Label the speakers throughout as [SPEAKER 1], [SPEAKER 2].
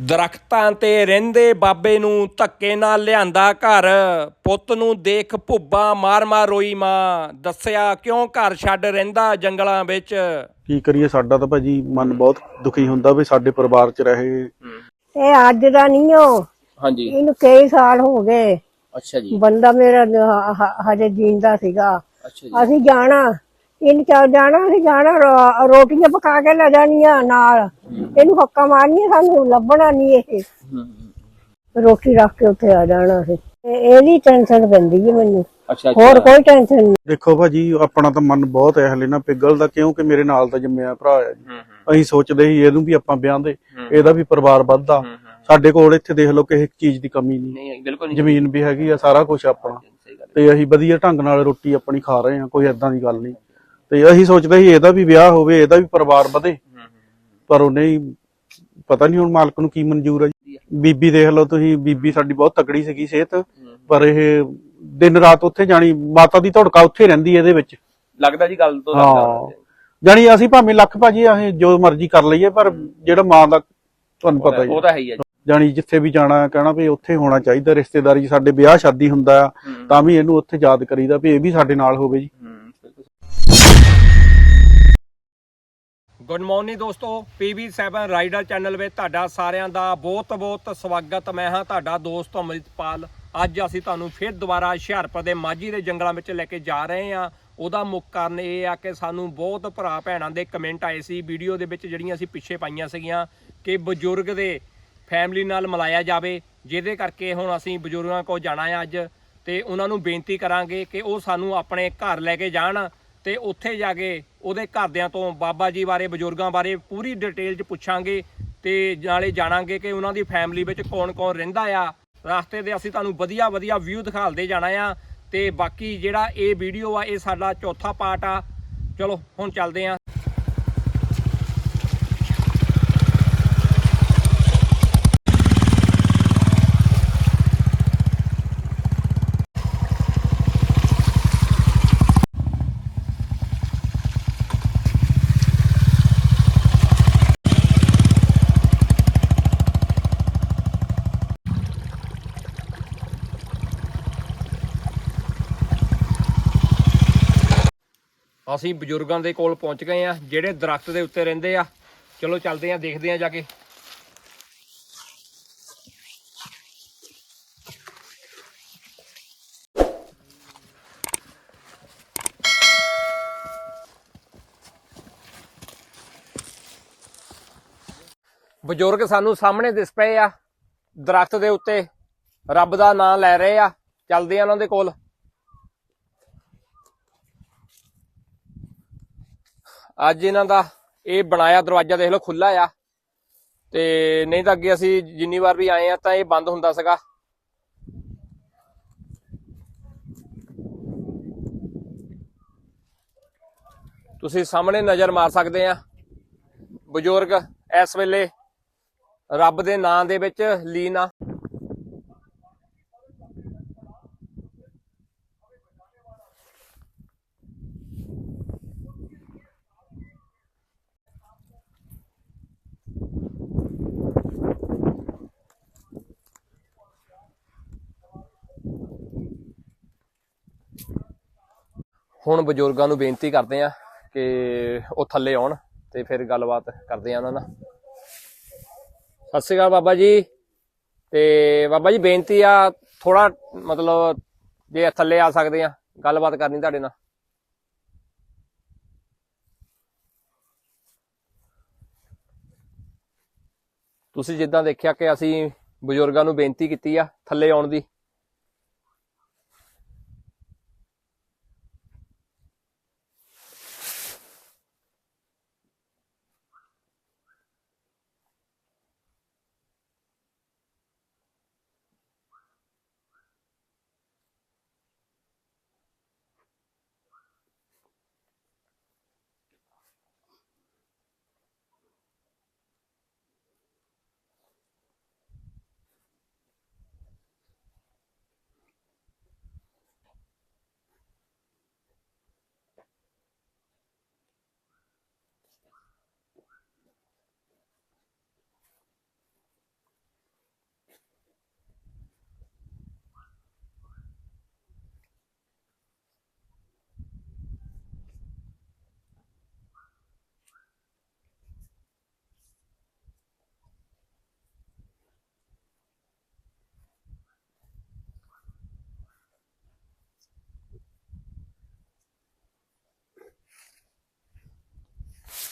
[SPEAKER 1] ਦਰਖਤਾਂ ਤੇ ਰਹਿੰਦੇ ਬਾਬੇ ਨੂੰ ਧੱਕੇ ਨਾਲ ਲਿਆਂਦਾ ਘਰ। ਪੁੱਤ ਨੂੰ ਦੇਖ ਭੁੱਬਾ ਮਾਰ-ਮਾਰ ਰੋਈ ਮਾਂ। ਦੱਸਿਆ ਕਿਉਂ ਘਰ ਛੱਡ ਰਹਿੰਦਾ ਜੰਗਲਾਂ ਵਿੱਚ?
[SPEAKER 2] ਕੀ ਕਰੀਏ ਸਾਡਾ ਤਾਂ ਭਾਜੀ ਮਨ ਬਹੁਤ ਦੁਖੀ ਹੁੰਦਾ ਵੀ ਸਾਡੇ ਪਰਿਵਾਰ 'ਚ ਰਹੇ।
[SPEAKER 3] ਇਹ ਅੱਜ ਦਾ ਨਹੀਂ ਹੋ
[SPEAKER 1] ਹਾਂਜੀ।
[SPEAKER 3] ਇਹਨੂੰ ਕਈ ਸਾਲ ਹੋ ਗਏ।
[SPEAKER 1] ਅੱਛਾ ਜੀ।
[SPEAKER 3] ਬੰਦਾ ਮੇਰਾ ਹਜੇ ਜਿੰਦਾ ਸੀਗਾ।
[SPEAKER 1] ਅੱਛਾ
[SPEAKER 3] ਅਸੀਂ ਜਾਣਾ। ਇਹਨੂੰ ਚੱਲ ਜਾਣਾ ਅਸੀਂ ਜਾਣਾ ਰੋ- ਰੋਟੀਆਂ ਪਕਾ ਕੇ ਲੈ ਜਾਣੀਆਂ ਨਾਲ। ਇਹਨੂੰ ਹੱਕਾ ਮਾਰਨੀਆਂ ਸਾਨੂੰ ਲੱਭਣਾ ਨਹੀਂ ਇਹ। ਰੋਟੀ ਰੱਖ ਕੇ ਉੱਥੇ ਆ ਜਾਣਾ ਅਸੀਂ। ਇਹ- ਇਹਦੀ ਟੈਨਸ਼ਨ ਪੈਂਦੀ ਹੈ ਮੈਨੂੰ।
[SPEAKER 1] ਅੱਛਾ
[SPEAKER 3] ਹੋਰ ਕੋਈ ਟੈਨਸ਼ਨ ਨਹੀਂ।
[SPEAKER 2] ਦੇਖੋ ਭਾਜੀ ਆਪਣਾ ਤਾਂ ਮਨ ਬਹੁਤ ਹੈ ਹਲੇ ਨਾ ਪਿਗਲਦਾ ਕਿਉਂਕਿ ਮੇਰੇ ਨਾਲ ਤਾਂ ਜੰਮਿਆ ਭਰਾ ਆ ਜੀ। ਅਸੀਂ ਸੋਚਦੇ ਸੀ ਇਹਨੂੰ ਵੀ ਆਪਾਂ ਵਿਆਹ ਦੇ ਇਹਦਾ ਵੀ ਪਰਿਵਾਰ ਵੱਧਦਾ। ਸਾਡੇ ਕੋਲ ਇੱਥੇ ਦੇਖ ਲਓ ਕਿਸੇ ਚੀਜ਼ ਦੀ ਕਮੀ ਨਹੀਂ।
[SPEAKER 1] ਨਹੀਂ ਬਿਲਕੁਲ
[SPEAKER 2] ਜ਼ਮੀਨ ਵੀ ਹੈਗੀ ਆ ਸਾਰਾ ਕੁਝ ਆਪਣਾ। ਤੇ ਅਸੀਂ ਵਧੀਆ ਢੰਗ ਨਾਲ ਰੋਟੀ ਆਪਣੀ ਖਾ ਰਹੇ ਹਾਂ ਕੋਈ ਏਦਾਂ ਦੀ ਗੱਲ ਨਹੀਂ। ਤੇ ਅਸੀਂ ਸੋਚਦੇ ਸੀ ਇਹਦਾ ਵੀ ਵਿਆਹ ਹੋਵੇ ਇਹਦਾ ਵੀ ਪਰਿਵਾਰ ਵਧੇ। ਪਰ ਉਹ ਨਹੀਂ ਪਤਾ ਨਹੀਂ ਹੁਣ ਮਾਲਕ ਨੂੰ ਕੀ ਮਨਜ਼ੂਰ ਹੈ ਬੀਬੀ ਦੇਖ ਲਓ ਤੁਸੀਂ ਬੀਬੀ ਸਾਡੀ ਬਹੁਤ ਤਕੜੀ ਸੀਗੀ ਸਿਹਤ ਪਰ ਇਹ ਦਿਨ ਰਾਤ ਉੱਥੇ ਜਾਣੀ ਮਾਤਾ ਦੀ ਧੜਕਾ ਉੱਥੇ ਰਹਿੰਦੀ ਇਹਦੇ ਵਿੱਚ।
[SPEAKER 1] ਲੱਗਦਾ ਜੀ ਗੱਲ ਤੋਂ
[SPEAKER 2] ਹਾਂ। ਜਾਣੀ ਅਸੀਂ ਭਾਵੇਂ ਲੱਖ ਭਾਜੀ ਅਸੀਂ ਜੋ ਮਰਜ਼ੀ ਕਰ ਲਈਏ ਪਰ ਜਿਹੜਾ ਮਾਂ ਦਾ ਤੁਹਾਨੂੰ ਪਤਾ ਹੀ ਹੈ।
[SPEAKER 1] ਉਹ ਤਾਂ ਹੈ ਹੀ ਹੈ
[SPEAKER 2] ਜਾਣੀ ਜਿੱਥੇ ਵੀ ਜਾਣਾ ਕਹਿਣਾ ਵੀ ਉੱਥੇ ਹੋਣਾ ਚਾਹੀਦਾ ਰਿਸ਼ਤੇਦਾਰੀ ਸਾਡੇ ਵਿਆਹ ਸ਼ਾਦੀ ਹੁੰਦਾ ਆ ਤਾਂ ਵੀ ਇਹਨੂੰ ਉੱਥੇ ਯਾਦ ਕਰੀਦਾ ਵੀ ਇਹ ਵੀ ਸਾਡੇ ਨਾਲ ਹੋਵੇ ਜੀ।
[SPEAKER 1] ਗੁੱਡ ਮਾਰਨਿੰਗ ਦੋਸਤੋ PB7 ਰਾਈਡਰ ਚੈਨਲ ਵਿੱਚ ਤੁਹਾਡਾ ਸਾਰਿਆਂ ਦਾ ਬਹੁਤ-ਬਹੁਤ ਸਵਾਗਤ। ਮੈਂ ਹਾਂ ਤੁਹਾਡਾ ਦੋਸਤ ਅਮਰਿਤਪਾਲ। ਅੱਜ ਅਸੀਂ ਤੁਹਾਨੂੰ ਫਿਰ ਦੁਬਾਰਾ ਹੁਸ਼ਿਆਰਪੁਰ ਦੇ ਮਾਝੀ ਦੇ ਜੰਗਲਾਂ ਵਿੱਚ ਲੈ ਕੇ ਜਾ ਰਹੇ ਹਾਂ। ਉਹਦਾ ਮੁੱਖ ਕਾਰਨ ਇਹ ਆ ਕਿ ਸਾਨੂੰ ਬਹੁਤ ਭਰਾ ਭੈਣਾਂ ਦੇ ਕਮੈਂਟ ਆਏ ਸੀ ਵੀਡੀਓ ਦੇ ਵਿੱਚ ਜਿਹੜੀਆਂ ਅਸੀਂ ਪਿੱਛੇ ਪਾਈਆਂ ਸੀਗੀਆਂ ਕਿ ਬਜ਼ੁਰਗ ਦੇ ਫੈਮਿਲੀ ਨਾਲ ਮਿਲਾਇਆ ਜਾਵੇ, ਜਿਹਦੇ ਕਰਕੇ ਹੁਣ ਅਸੀਂ ਬਜ਼ੁਰਗਾਂ ਕੋਲ ਜਾਣਾ ਹੈ ਅੱਜ। ਤੇ ਉਹਨਾਂ ਨੂੰ ਬੇਨਤੀ ਕਰਾਂਗੇ ਕਿ ਉਹ ਸਾਨੂੰ ਆਪਣੇ ਘਰ ਲੈ ਕੇ ਜਾਣ। ਤੇ ਉੱਥੇ ਜਾ ਕੇ ਉਹਦੇ ਘਰਦਿਆਂ ਤੋਂ ਬਾਬਾ ਜੀ ਬਾਰੇ, ਬਜ਼ੁਰਗਾਂ ਬਾਰੇ ਪੂਰੀ ਡਿਟੇਲ 'ਚ ਪੁੱਛਾਂਗੇ ਤੇ ਨਾਲੇ ਜਾਣਾਂਗੇ ਕਿ ਉਹਨਾਂ ਦੀ ਫੈਮਿਲੀ ਵਿੱਚ ਕੌਣ-ਕੌਣ ਰਹਿੰਦਾ ਆ। ਰਸਤੇ ਦੇ ਅਸੀਂ ਤੁਹਾਨੂੰ ਵਧੀਆ ਵਧੀਆ ਵਿਊ ਦਿਖਾਲਦੇ ਜਾਣਾ ਆ ਤੇ ਬਾਕੀ ਜਿਹੜਾ ਇਹ ਵੀਡੀਓ ਆ, ਇਹ ਸਾਡਾ ਚੌਥਾ ਪਾਰਟ ਆ। ਚਲੋ, ਹੁਣ ਚੱਲਦੇ ਆ। ਅਸੀਂ ਬਜ਼ੁਰਗਾਂ ਦੇ ਕੋਲ ਪਹੁੰਚ ਗਏ ਆ, ਜਿਹੜੇ ਦਰਖਤ ਦੇ ਉੱਤੇ ਰਹਿੰਦੇ ਆ। ਚਲੋ ਚੱਲਦੇ ਆ, ਦੇਖਦੇ ਆ ਜਾ ਕੇ। ਬਜ਼ੁਰਗ ਸਾਨੂੰ ਸਾਹਮਣੇ ਦਿਸ ਪਏ ਆ, ਦਰਖਤ ਦੇ ਉੱਤੇ। ਰੱਬ ਦਾ ਨਾਮ ਲੈ ਰਹੇ ਆ। ਚੱਲਦੇ ਆ ਉਹਨਾਂ ਦੇ ਕੋਲ। ਅੱਜ ਇਹਨਾਂ ਦਾ ਇਹ ਬਣਾਇਆ ਦਰਵਾਜ਼ਾ ਦੇਖ ਲਓ ਖੁੱਲਾ ਆ। ਤੇ ਨਹੀਂ ਤਾਂ ਅੱਗੇ ਅਸੀਂ ਜਿੰਨੀ ਵਾਰ ਵੀ ਆਏ ਆ ਤਾਂ ਇਹ ਬੰਦ ਹੁੰਦਾ ਸੀਗਾ। ਤੁਸੀਂ ਸਾਹਮਣੇ ਨਜ਼ਰ ਮਾਰ ਸਕਦੇ ਆ। ਬਜ਼ੁਰਗ ਇਸ ਵੇਲੇ ਰੱਬ ਦੇ ਨਾਂ ਦੇ ਵਿੱਚ ਲੀਨ ਆ। ਹੁਣ ਬਜ਼ੁਰਗਾਂ ਨੂੰ ਬੇਨਤੀ ਕਰਦੇ ਆ ਕਿ ਉਹ ਥੱਲੇ ਆਉਣ ਤੇ ਫਿਰ ਗੱਲਬਾਤ ਕਰਦੇ ਆ ਉਹਨਾਂ ਨਾਲ। ਸਤਿ ਸ਼੍ਰੀ ਅਕਾਲ ਬਾਬਾ ਜੀ। ਤੇ ਬਾਬਾ ਜੀ, ਬੇਨਤੀ ਆ ਥੋੜਾ ਮਤਲਬ ਜੇ ਥੱਲੇ ਆ ਸਕਦੇ ਆ ਗੱਲਬਾਤ ਕਰਨੀ ਤੁਹਾਡੇ ਨਾਲ। ਤੁਸੀਂ ਜਿੱਦਾਂ ਦੇਖਿਆ ਕਿ ਅਸੀਂ ਬਜ਼ੁਰਗਾਂ ਨੂੰ ਬੇਨਤੀ ਕੀਤੀ ਆ ਥੱਲੇ ਆਉਣ ਦੀ।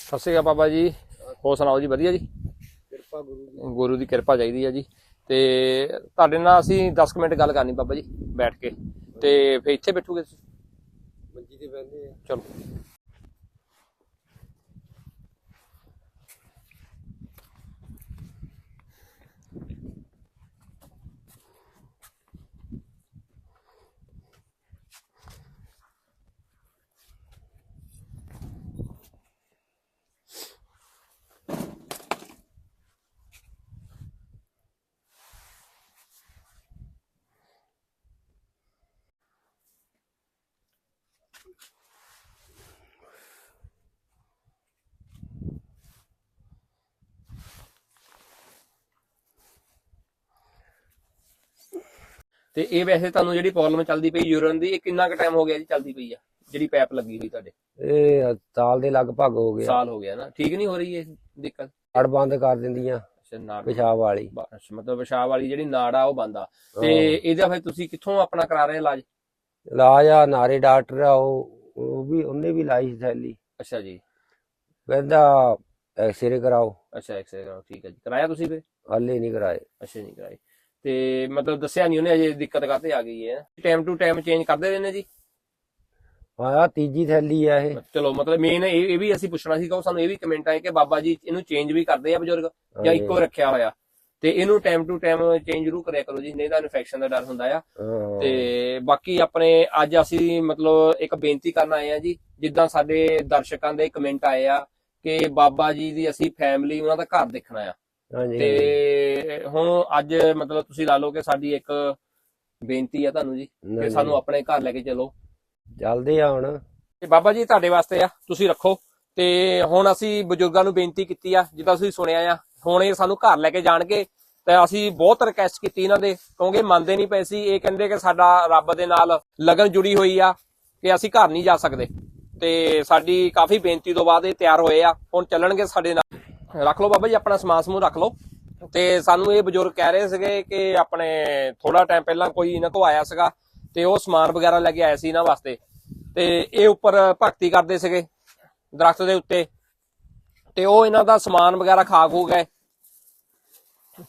[SPEAKER 1] ਸਤਿ ਸ਼੍ਰੀ ਅਕਾਲ ਬਾਬਾ ਜੀ। ਹੋਰ ਸੁਣਾਓ ਜੀ ਵਧੀਆ ਜੀ?
[SPEAKER 4] ਕਿਰਪਾ ਗੁਰੂ ਦੀ।
[SPEAKER 1] ਗੁਰੂ ਦੀ ਕਿਰਪਾ ਚਾਹੀਦੀ ਹੈ ਜੀ। ਤੇ ਤੁਹਾਡੇ ਨਾਲ ਅਸੀਂ 10 ਕੁ ਮਿੰਟ ਗੱਲ ਕਰਨੀ ਬਾਬਾ ਜੀ ਬੈਠ ਕੇ। ਤੇ ਫੇ ਇੱਥੇ ਬੈਠੋਗੇ ਤੁਸੀਂ?
[SPEAKER 4] ਮੰਜੀ ਤੇ ਬਹਿੰਦੇ ਆ।
[SPEAKER 1] ਚਲੋ। ਤੇ ਇਹ ਵੈਸੇ ਤੁਹਾਨੂੰ ਜਿਹੜੀ ਪ੍ਰੋਬਲਮ ਚੱਲਦੀ ਪਈ ਯੂਰਨ ਦੀ ਇਹ ਕਿੰਨਾ ਕੁ ਟਾਈਮ ਹੋ ਗਿਆ ਜੀ ਚੱਲਦੀ ਪਈ ਆ? ਜਿਹੜੀ ਪਾਈਪ ਲੱਗੀ ਹੋਈ ਤੁਹਾਡੇ?
[SPEAKER 4] ਇਹ ਸਾਲ ਦੇ ਲਗਭਗ ਹੋ ਗਿਆ
[SPEAKER 1] ਸਾਲ ਹੋ ਗਿਆ ਨਾ। ਠੀਕ ਨਹੀਂ ਹੋ ਰਹੀ ਇਹ ਦਿੱਕਤ?
[SPEAKER 4] ਅੜ ਬੰਦ ਕਰ ਦਿੰਦੀਆਂ
[SPEAKER 1] ਅੱਛਾ ਨਾੜ
[SPEAKER 4] ਪਿਸ਼ਾਬ ਵਾਲੀ।
[SPEAKER 1] ਮਤਲਬ ਪਿਸ਼ਾਬ ਵਾਲੀ ਜਿਹੜੀ ਨਾੜ ਆ ਉਹ ਬੰਦ ਆ। ਤੇ ਇਹਦਾ ਫਿਰ ਤੁਸੀਂ ਕਿੱਥੋਂ ਆਪਣਾ ਕਰਾ ਰਹੇ ਇਲਾਜ?
[SPEAKER 4] ਇਲਾਜ ਆ ਨਾਰੇ ਡਾਕਟਰ ਆ ਉਹ ਉਹ ਵੀ ਉਹਨੇ ਵੀ ਲਾਈ ਸੀ ਥੈਲੀ।
[SPEAKER 1] ਅੱਛਾ ਜੀ।
[SPEAKER 4] ਕਹਿੰਦਾ ਐਕਸਰੇ ਕਰਾਓ।
[SPEAKER 1] ਅੱਛਾ ਐਕਸਰੇ ਕਰਾਓ ਠੀਕ ਹੈ ਜੀ। ਕਰਾਇਆ ਤੁਸੀਂ ਫਿਰ?
[SPEAKER 4] ਹਾਲੇ ਨਹੀਂ ਕਰਾਏ।
[SPEAKER 1] ਅੱਛਾ ਨਹੀਂ ਕਰਾਈ ਤੇ ਮਤਲਬ ਦੱਸਿਆ ਨਹੀਂ ਉਹਨੇ ਅਜੇ ਦਿੱਕਤ ਕਾਤੇ ਆ ਗਈ ਹੈ। ਟਾਈਮ ਟੂ ਟਾਈਮ ਚੇਂਜ ਕਰਦੇ ਰਹਿੰਦੇ ਜੀ।
[SPEAKER 4] ਆਹ ਤੀਜੀ ਥੈਲੀ ਆ ਇਹ।
[SPEAKER 1] ਚਲੋ ਮਤਲਬ ਮੇਨ ਇਹ ਵੀ ਅਸੀਂ ਪੁੱਛਣਾ ਸੀਗਾ ਉਹ ਸਾਨੂੰ ਇਹ ਵੀ ਕਮੈਂਟ ਆਏ ਕਿ ਬਾਬਾ ਜੀ ਇਹਨੂੰ ਚੇਂਜ ਵੀ ਕਰਦੇ ਆ ਬਜ਼ੁਰਗ ਜਾਂ। ਇੱਕੋ ਰੱਖਿਆ ਹੋਇਆ। ਤੇ ਇਹਨੂੰ ਟਾਈਮ ਟੂ ਟਾਈਮ ਚੇਂਜ ਜ਼ਰੂਰ ਕਰਿਆ ਕਰੋ ਜੀ ਨਹੀਂ ਤਾਂ ਇਨਫੈਕਸ਼ਨ ਦਾ ਡਰ ਹੁੰਦਾ ਆ। ਤੇ ਬਾਕੀ ਆਪਣੇ ਅੱਜ ਅਸੀਂ ਮਤਲਬ ਇੱਕ ਬੇਨਤੀ ਕਰਨ ਆਏ ਆ ਜੀ ਜਿੱਦਾਂ ਸਾਡੇ ਦਰਸ਼ਕਾਂ ਦੇ ਕਮੈਂਟ ਆਏ ਆ ਕਿ ਬਾਬਾ ਜੀ ਦੀ ਅਸੀਂ ਫੈਮਿਲੀ ਉਹਨਾਂ ਦਾ ਘਰ ਦੇਖਣਾ ਆ। ਤੇ ਹੁਣ ਅੱਜ ਮਤਲਬ ਤੁਸੀਂ ਲਾ ਲਓ ਕਿ ਸਾਡੀ ਇੱਕ ਬੇਨਤੀ ਆ ਤੁਹਾਨੂੰ ਜੀ ਕਿ। ਸਾਨੂੰ ਆਪਣੇ ਘਰ ਲੈ ਕੇ ਚੱਲੋ।
[SPEAKER 4] ਚੱਲਦੇ ਆ ਹੁਣ।
[SPEAKER 1] ਤੇ ਬਾਬਾ ਜੀ ਤੁਹਾਡੇ ਵਾਸਤੇ ਆ ਤੁਸੀਂ ਰੱਖੋ। ਤੇ ਹੁਣ ਅਸੀਂ ਬਜ਼ੁਰਗਾਂ ਨੂੰ ਬੇਨਤੀ ਕੀਤੀ ਆ ਜਿੱਦਾਂ ਤੁਸੀਂ ਸੁਣਿਆ ਆ ਹੁਣ ਇਹ ਸਾਨੂੰ ਘਰ ਲੈ ਕੇ ਜਾਣਗੇ ਤੇ ਅਸੀਂ ਬਹੁਤ ਰਿਕਵੈਸਟ ਕੀਤੀ ਇਹਨਾਂ ਦੇ ਕਿਉਂਕਿ ਮੰਨਦੇ ਨਹੀਂ ਪਏ ਸੀ ਇਹ ਕਹਿੰਦੇ ਕਿ ਸਾਡਾ ਰੱਬ ਦੇ ਨਾਲ ਲਗਨ ਜੁੜੀ ਹੋਈ ਆ ਕਿ ਅਸੀਂ ਘਰ ਨਹੀਂ ਜਾ ਸਕਦੇ। ਤੇ ਸਾਡੀ ਕਾਫੀ ਬੇਨਤੀ ਤੋਂ ਬਾਅਦ ਇਹ ਤਿਆਰ ਹੋਏ ਆ ਹੁਣ ਚੱਲਣਗੇ ਸਾਡੇ ਨਾਲ। ਰੱਖ ਲਓ ਬਾਬਾ ਜੀ ਆਪਣਾ ਸਮਾਨ ਸਮੂਹ ਰੱਖ ਲਓ। ਤੇ ਸਾਨੂੰ ਇਹ ਬਜ਼ੁਰਗ ਕਹਿ ਰਹੇ ਸੀਗੇ ਕਿ ਆਪਣੇ ਥੋੜਾ ਟਾਈਮ ਪਹਿਲਾਂ ਕੋਈ ਇਹਨਾਂ ਕੋ ਆਇਆ ਸੀਗਾ ਤੇ ਉਹ ਸਮਾਨ ਵਗੈਰਾ ਲੈ ਕੇ ਆਇਆ ਸੀ ਇਹਨਾਂ ਵਾਸਤੇ। ਤੇ ਇਹ ਉੱਪਰ ਭਗਤੀ ਕਰਦੇ ਸੀਗੇ ਦਰਖਤ ਦੇ ਉੱਤੇ। ਤੇ ਉਹ ਇਹਨਾਂ ਦਾ ਸਮਾਨ ਵਗੈਰਾ ਖਾ ਖੂ ਗਏ।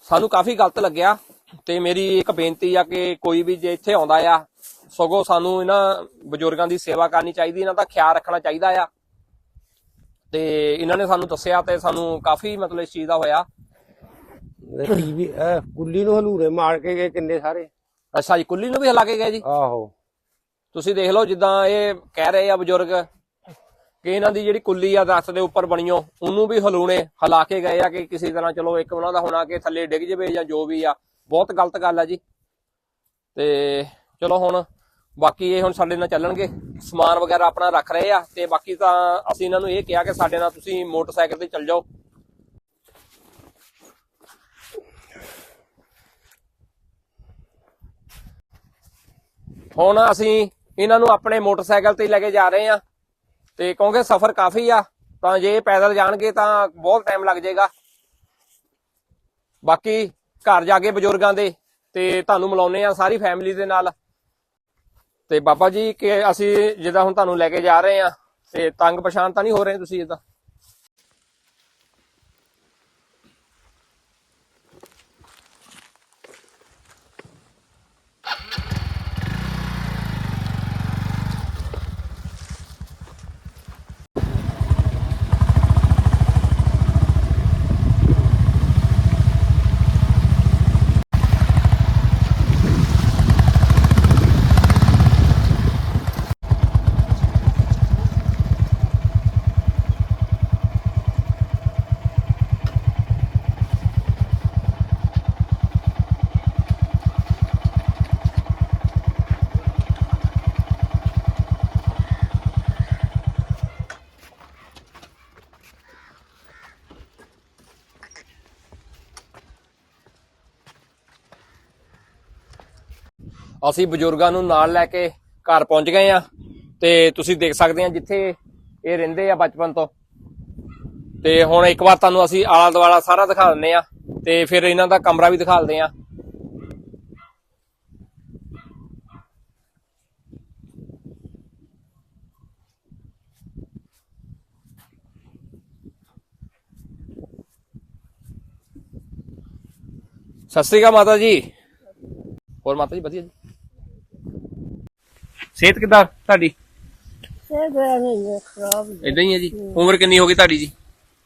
[SPEAKER 1] ਸਾਨੂੰ ਕਾਫੀ ਗਲਤ ਲੱਗਿਆ ਤੇ ਮੇਰੀ ਇੱਕ ਬੇਨਤੀ ਆ ਕਿ ਕੋਈ ਵੀ ਜੇ ਇੱਥੇ ਆਉਂਦਾ ਆ ਸਗੋਂ ਸਾਨੂੰ ਇਹਨਾਂ ਬਜ਼ੁਰਗਾਂ ਦੀ ਸੇਵਾ ਕਰਨੀ ਚਾਹੀਦੀ ਇਹਨਾਂ ਦਾ ਖਿਆਲ ਰੱਖਣਾ ਚਾਹੀਦਾ ਆ। ਤੇ ਇਹਨਾਂ ਨੇ ਸਾਨੂੰ ਦੱਸਿਆ ਤੇ ਸਾਨੂੰ ਕਾਫੀ ਮਤਲਬ ਇਸ ਚੀਜ਼ ਦਾ ਹੋਇਆ।
[SPEAKER 4] ਟੀਵੀ ਕੁੱਲੀ ਨੂੰ ਹਲੂਰੇ ਮਾਰ ਕੇ ਗਏ ਕਿੰਨੇ ਸਾਰੇ?
[SPEAKER 1] ਅੱਛਾ ਜੀ ਕੁੱਲੀ ਨੂੰ ਵੀ ਹਿਲਾ ਕੇ ਗਏ ਜੀ?
[SPEAKER 4] ਆਹੋ।
[SPEAKER 1] ਤੁਸੀਂ ਦੇਖ ਲਓ ਜਿੱਦਾਂ ਇਹ ਕਹਿ ਰਹੇ ਆ ਬਜ਼ੁਰਗ ਕਿ ਇਹਨਾਂ ਦੀ ਜਿਹੜੀ ਕੁੱਲੀ ਆ ਦਰਖਤ ਦੇ ਉੱਪਰ ਬਣੀਓ ਉਹਨੂੰ ਵੀ ਹਲੂਣੇ ਹਿਲਾ ਕੇ ਗਏ ਆ ਕਿ ਕਿਸੇ ਤਰ੍ਹਾਂ ਚਲੋ ਇੱਕ ਉਹਨਾਂ ਦਾ ਹੋਣਾ ਕਿ ਥੱਲੇ ਡਿੱਗ ਜਵੇ ਜਾਂ ਜੋ ਵੀ ਆ। ਬਹੁਤ ਗਲਤ ਗੱਲ ਆ ਜੀ। ਤੇ ਚਲੋ ਹੁਣ ਬਾਕੀ ਇਹ ਹੁਣ ਸਾਡੇ ਨਾਲ ਚੱਲਣਗੇ। ਸਮਾਨ ਵਗੈਰਾ ਆਪਣਾ ਰੱਖ ਰਹੇ ਆ ਤੇ ਬਾਕੀ ਤਾਂ ਅਸੀਂ ਇਹਨਾਂ ਨੂੰ ਇਹ ਕਿਹਾ ਕਿ ਸਾਡੇ ਨਾਲ ਤੁਸੀਂ ਮੋਟਰਸਾਈਕਲ ਤੇ ਚੱਲ ਜਾਓ। ਹੁਣ ਅਸੀਂ ਇਹਨਾਂ ਨੂੰ ਆਪਣੇ ਮੋਟਰਸਾਈਕਲ ਤੇ ਲੈ ਕੇ ਜਾ ਰਹੇ ਆ ਤੇ ਕਿਉਂਕਿ ਸਫ਼ਰ ਕਾਫੀ ਆ, ਤਾਂ ਜੇ ਪੈਦਲ ਜਾਣਗੇ ਤਾਂ ਬਹੁਤ ਟਾਈਮ ਲੱਗ ਜਾਏਗਾ। ਬਾਕੀ ਘਰ ਜਾ ਕੇ ਬਜ਼ੁਰਗਾਂ ਦੇ ਤੇ ਤੁਹਾਨੂੰ ਮਿਲਾਉਨੇ ਆ ਸਾਰੀ ਫੈਮਿਲੀ ਦੇ ਨਾਲ। ਤੇ ਬਾਬਾ ਜੀ ਕਿ ਅਸੀਂ ਜਿੱਦਾਂ ਹੁਣ ਤੁਹਾਨੂੰ ਲੈ ਕੇ ਜਾ ਰਹੇ ਆ ਤੇ ਤੰਗ ਪਛਾਣ ਤਾਂ ਨਹੀਂ ਹੋ ਰਹੇ ਤੁਸੀਂ ਇਦਾਂ? ਅਸੀਂ ਬਜ਼ੁਰਗਾਂ ਨੂੰ ਨਾਲ ਲੈ ਕੇ ਘਰ ਪਹੁੰਚ ਗਏ ਆ ਤੇ ਤੁਸੀਂ ਦੇਖ ਸਕਦੇ ਆ ਜਿੱਥੇ ਇਹ ਰਹਿੰਦੇ ਆ ਬਚਪਨ ਤੋਂ। ਤੇ ਹੁਣ ਇੱਕ ਵਾਰ ਤੁਹਾਨੂੰ ਅਸੀਂ ਆਲਾ ਦਵਾਲਾ ਸਾਰਾ ਦਿਖਾ ਦਿੰਨੇ ਆ ਤੇ ਫਿਰ ਇਹਨਾਂ ਦਾ ਕਮਰਾ ਵੀ ਦਿਖਾ ਦਿੰਦੇ ਆ ਸਤਿ ਸ੍ਰੀ ਅਕਾਲ ਮਾਤਾ ਜੀ। ਹੋਰ ਮਾਤਾ ਜੀ, ਵਧੀਆ ਜੀ? ਸਿਹਤ ਕਿਦਾਂ ਤੁਹਾਡੀ?
[SPEAKER 3] ਖਰਾਬ
[SPEAKER 1] ਇਦਾਂ ਹੀ। ਹੈ ਜੀ? ਉਮਰ ਕਿੰਨੀ ਹੋ ਗਈ ਤੁਹਾਡੀ ਜੀ?